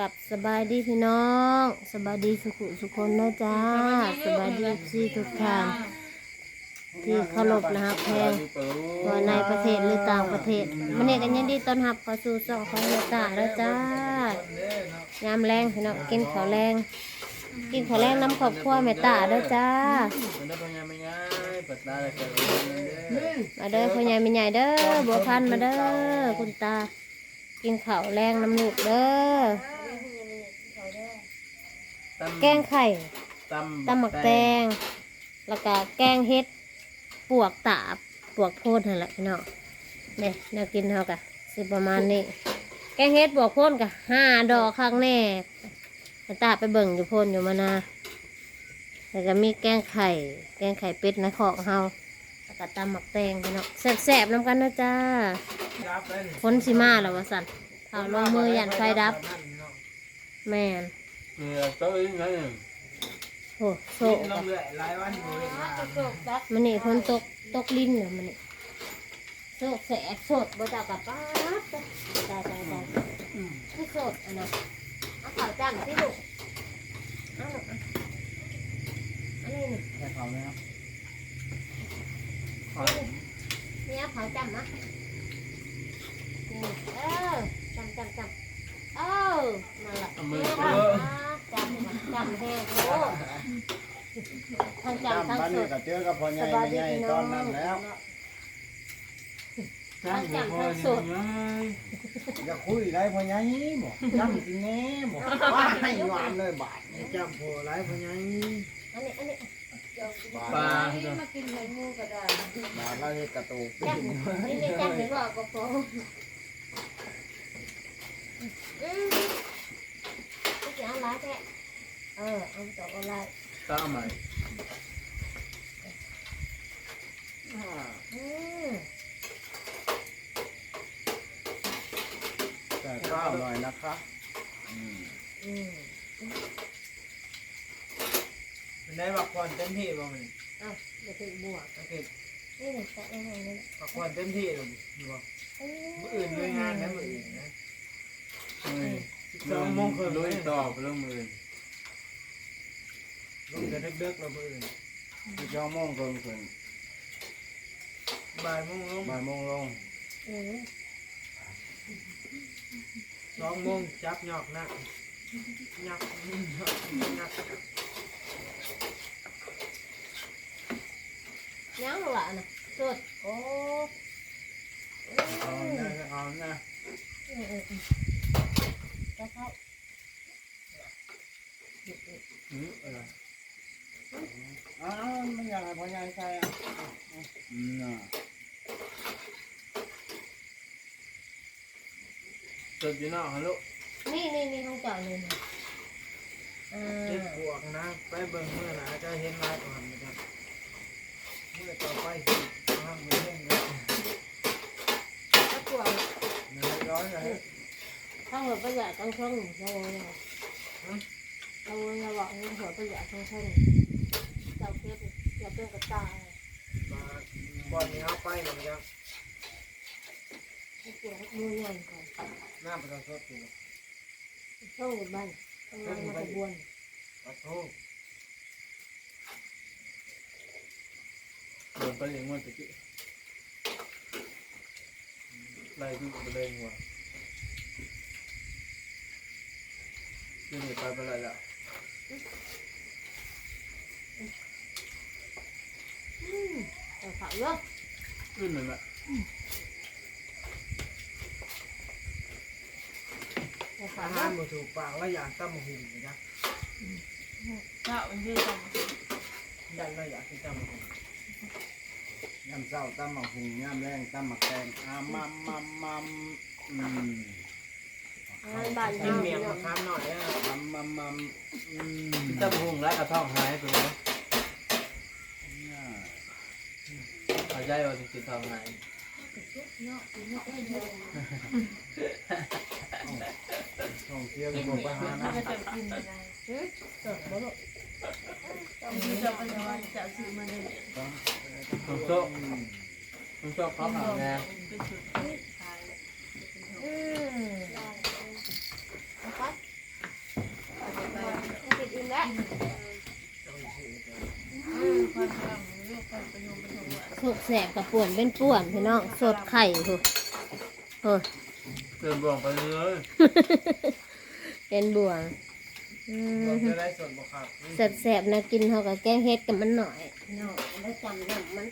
กับสบายดีพี่น้องสบายดีสุขุสุคนนะจ้าสบายดีซีทุกท่านที่เคารพนะครับแพงว่าในประเทศหรือต่างประเทศมันนี่กันยังดีต้อนรับเข้าสู่ช่องของเฮตาแล้วจ้ายามแรงพี่น้องกินข้าวแรงกินข้าวแรงน้ำขอบครัวแม่ตาแล้วจ้ามาเด้อพ่อใหญ่แม่ใหญ่เด้อบัวพันมาเด้อคุณตากินข้าวแรงน้ำลูกเด้อ แกงไข่ตำตำหมักแตงแล้วก็แกงเฮ็ดปวกตาบปวกโพดนั่นแหละพี่น้องเนี่ยแนวกินเท่ากันสิประมาณนี้ แกงเฮ็ดปวกโพดกับห้าดอกข้างแน่แต่ตาไปเบิ่งอยู่โพนอยู่มานาแล้วก็มีแกงไข่ แกงไข่เป็ดในของเฮาแล้วก็ตำหมักแตงพี่น้องแซ่บๆน้ำกันนะจ้าพ้นสิมาแล้ววะสันเท้าลงมือยันไฟดับ แม่น เออตัวนี้ไงโอ้โซลกะงเรื่อยหลายวันอยู่เลยมามันนี่คนตกตกลิ้นเนี่ยมันนี่โสดแสบโสดบ่เจ้ากับป้าดตายตายตายคือโสดอันนั้นเอาข่าวจังที่ลูกเอาลูกเอาอันนี้นี่แค่เขาไหมครับนี่เอาข่าวจำนะนี่เออจำจำจำ เออนั่นแหละจำจำแห้งโอ้ทั้งจำทั้งบ้านโสนี้ดก็เจอกับพ่อใหญ่แม่ใหญ่ตอนนั้นแล้วใช่หัวพ่อยังไงอย่าคุยได้พ่อใหญ่บ่จำสินแน่บ่ว่าให้หวานเลยบาทนี่จำโผล่หลายพญายอันนี้อันนี้บาปลาบาทเราเฮ็ดกระตูกจำนี่นี่จำไม่บอกก็พอ อืมไม่จะเอาละแค่เออเอาต่ออะไรตาใหม่อืมแต่ข้าวหน่อยนะคะอืมอืมมันได้พักผ่อนเต็มที่บ่มันเอาเดี๋ยวถึงบวกโอเคนี่หนึ่งแตะยังไงนี่พักผ่อนเต็มที่เลยบ่มื้ออื่นด้วยงานนะมืออื่นนะ สองโมงคืนลุยต่อเรื่องมือลงแต่ดึกๆแล้วมื้อนสิบสองโมงเพิ่นขึ้นบ่ายโมงลงบ่ายโมงลงอืมสองโมงจับหยอกนักหยอกหยอกยังหรอน่ะสุดโอ้เอานะเอานะเข้า อืมเออ เอามันอยาก ให้พ่อใหญ่ใส่อะอืมน่ะสดอยู่นอกฮัลโหลนี่นี่นี่ห้องเจอดเลยนะอ่เจ็บาปวกนะ ไปเบิ่งมื้อหน้าจะเห็นลายก่อนนะครับมื้อต่อไปสิทำมื้อเล่นกันถ้ากลัวเนื้อร้อยนะฮะถ้าหัวประหยัดต้องช่องหนึ่งชั่วโมงเนี่ยเราเราบอกให้หัวประหยัดต้องช่องเจ้าเพชร เจ้าเพชรกับตามาบ่อนนี้เอาไปมันจะให้เกี่ยวมือใหญ่ก่อนน้ำประสดอยู่ช่องหนึ่งบ้านมาขบวนขอโทษเดินไปอย่างมันตะกี้ไล่ดูไปเลยหัวนี่นี่ไปไปเลยละ แต่ เขาเยอะขึ้นเลยละแต่เขาอาเยหารอะบ่ถูกปากแล้วอยากตั้มหุ่นนะก็มันคือจังยันแล้วอยากกินตั้มหุ่นยามเช้าตำหมักหุงยามแรงตำหมักแตงอามัมมัมมัมอืมงานบ้านกินเฮาเมียงเนาะมาค้ำหน่อยนะมัมมัมมัมอืมจะพุงแล้วกระท่องหายไปเลย น่า หายใจว่าจะทำไงท่องเที่ยวก็ไปหานะก็จะกินอะไรหืมเกิดบ่ลูกคือจะเป็นวันจะซื้อมาเลยผมชอบผมชอบเขาหาแน่เป็นสุดขายอืมเอาไป ความพลังเรื่องการประโยชน์ประโยชน์ สุก แสบกับป่วนเป็นป่วนพี่น้องสดไข่โหโหเติมบ่วงไปเลยเป็นบ่วงอืผมมจะได้ส่วนบ่ครับแสบๆนะกินเท่ากับแกงเฮ็ดกับมันหน่อยพี่น้องแล้วจำนำมัน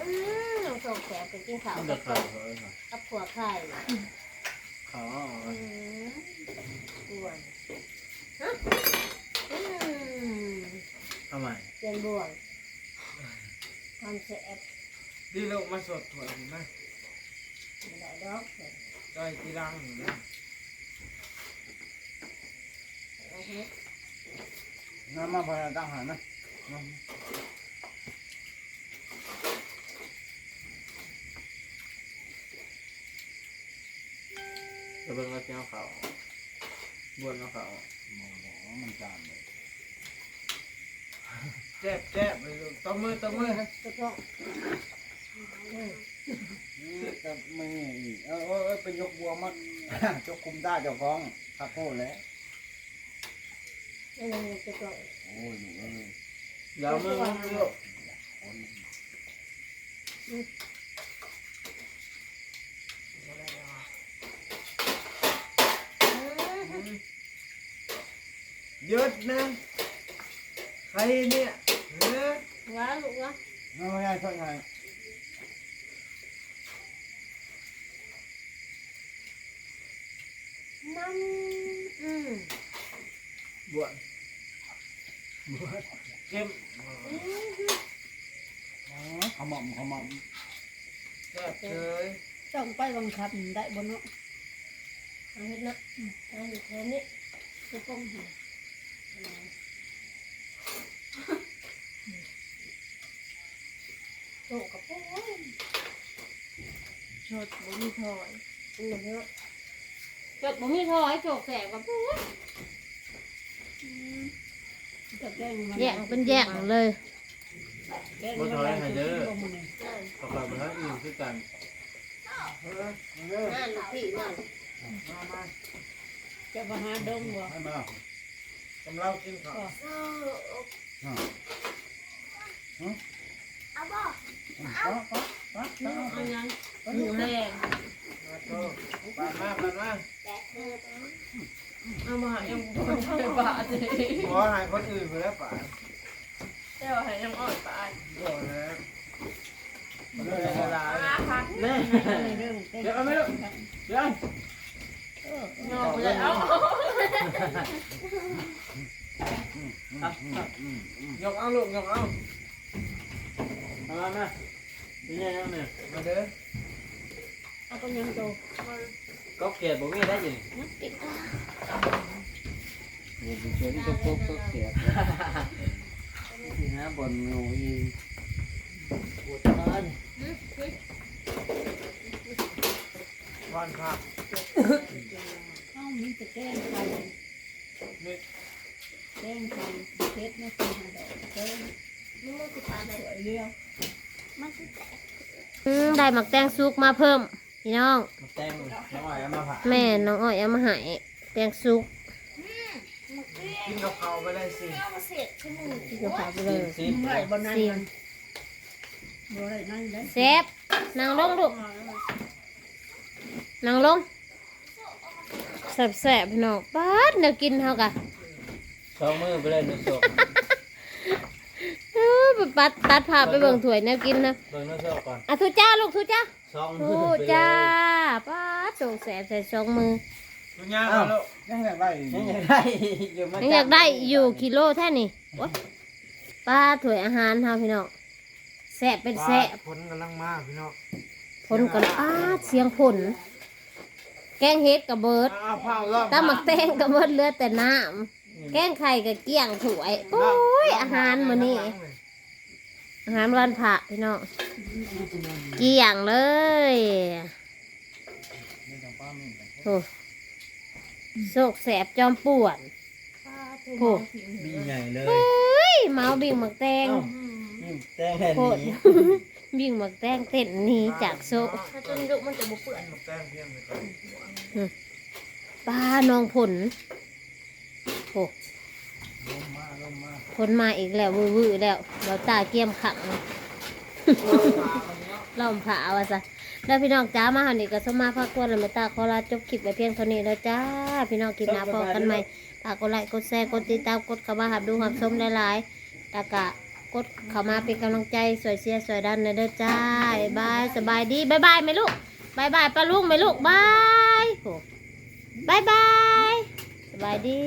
อืมน้องสุกแสบไปกินข้าวมันกัจะบขาดเลยค่ะกับขัวไข่ขาอืมบ่วงฮะอืม ทำไมเป็นบ่วงความแสบดีลูกมาสดถั่วนี่นะไม่ได้ดอกจ้อยที่รังนี่นะเอาเฮ็ดน้ำมาพอตั้งหันนะจะเป็นกระเทียมขาวบวนกระขาวมันจานเลย แจ๊บแจ๊บเลยลูกต้องมือต้องมือก็ต้องนี่จะไม่อีกเออเออเออเป็นยกบัวมาจกคุมได้เจ้าของทักโทษแล้วนี่มันจะต้องโอ้ยเอออยาวมือมันลูกหยุดนะใครเนี่ย ว้าลูกวะน้องไม่ได้ช่วยไงมันอืมบวชบวชเก็บขมอมขมอมแจ๊บเลยต้องไปบังคับได้บนเนาะเอาเฮ็ดนะเอาอยู่แค่นี้จะต้องหา โตกับพวกนี้ชดบ่มีถอยอืมเนาะจดบ่มีทอให้โจกแสบกับพวกนี้จะแกล้งมันแยกเป็นแยกเลยแกล้งมันอะไรจะกินบ่มันกระขาวมันทั้งอื่นคือกันเออเออนั่นลูกพี่นั่นมามาจะมาหาดงบ่ให้มากำลังกินข้าว เอาบ่ เอาเอาเอาเอายังหมูแรงมาโตปาดมาปาดมาแกเอามาหายังคนช่วยบาดเลยขอให้คนอื่นไปแล้วป่าดเจ้าให้ยังอ่อนบาดบ่นะมันเลยเวลาแม่เรื่องเดี๋ยวเอาไหมลูกเดี๋ยวงอกเลยเอายกเอาลูกยกเอาเอามา นี่ยังเนี่ยมาเด้อเอาก็ยังโตก็เกลียดผมไม่ได้ยินนักติดเดี๋ยวไปชวนก็พบก็เสียที่นะบนงูอีปวดท้องวันพักเอ้ามีแต่แกล้งใครนี่แกล้งใครเพชรนะคือหาดอกแกล้งนี่มันสิพาไปสวยเรียว มันสิแตกอืมได้หมักแตงซุกมาเพิ่มพี่น้อง มาแตงน้องอ้อยเอามาผ่าแม่น้องอ้อยเอามาให้แตงซุกกินกับข้าวไปได้สิที่จะพาไปเลยซิไหวบนนั้นมันบ่ได้นั่นได้เซฟนางลงลูกนางลงแสบๆพี่น้องป๊าดแนวกินเท่ากันสองมือไปเลยหนึ่งศพเออไปปัดตัดภาพไปเบิ่งถ้วยแนวกินนะเบิ่งน้ำศพก่อนอะทุจ้าลูกทุจ้าสองมืทุอไปเลยจ้าป๊าดโจกแสบใส่สองมือคุณย่ามาลูกยังอยากได้ยังอยากได้อยู่มายังอยากได้อยู่กิโลแท่นี่โอ๊ยป้าถ้วยอาหารเฮาพี่น้องแสบเป็นแสบผลกำลังมาพี่น้องผลก็อ้าเสียงผล แกงเฮ็ดกับเบิดอ้าวเผารอบตาหมักแตงกับเบิดเหลือแต่น้ำแกงไข่กับเกี้ยงถ้วยโอ้ยอาหารมื้อนี้ อาหารวันพระพี่น้องเกี้ยงเลยโอ้โศกแสบจอมป่วนโอ้มีใหญ่เลยเฮ้ยเมาบิ่งหมักแตงนี่แตงแค่โคตรนี้บิ่งหมักแตงเต้นหนีจากโซะถ้าจนดุมันจะบ่เปื้อนหมกแต้มเพียงเลยครับปลาน้องผลโอ้ ลงมาลมาคนมาอีกแล้ววื้อแล้วเดี๋ยวตาเกียมขังล่อมผาว่าซะแล้วพี่น้องจ้ามาหันอีกก็สมมาพักควรแล้วไม่ตาขอลาจบคลิปไว้เพียงเท่านี้แล้วจ้า พี่น้องคลิปหน้าพอกันใหม่ฝากกดไลค์กดแชร์กดติดตามกดเข้ามาหับดูหับชมหลายๆแล้วก็กดเข้ามาเป็นกำลังใจสวยเสียสวยดันนะเด้อจ้าบายสบายดีบายบายไหมลูกบายบายป้าลุงไหมลูกบายบายบายสบายดี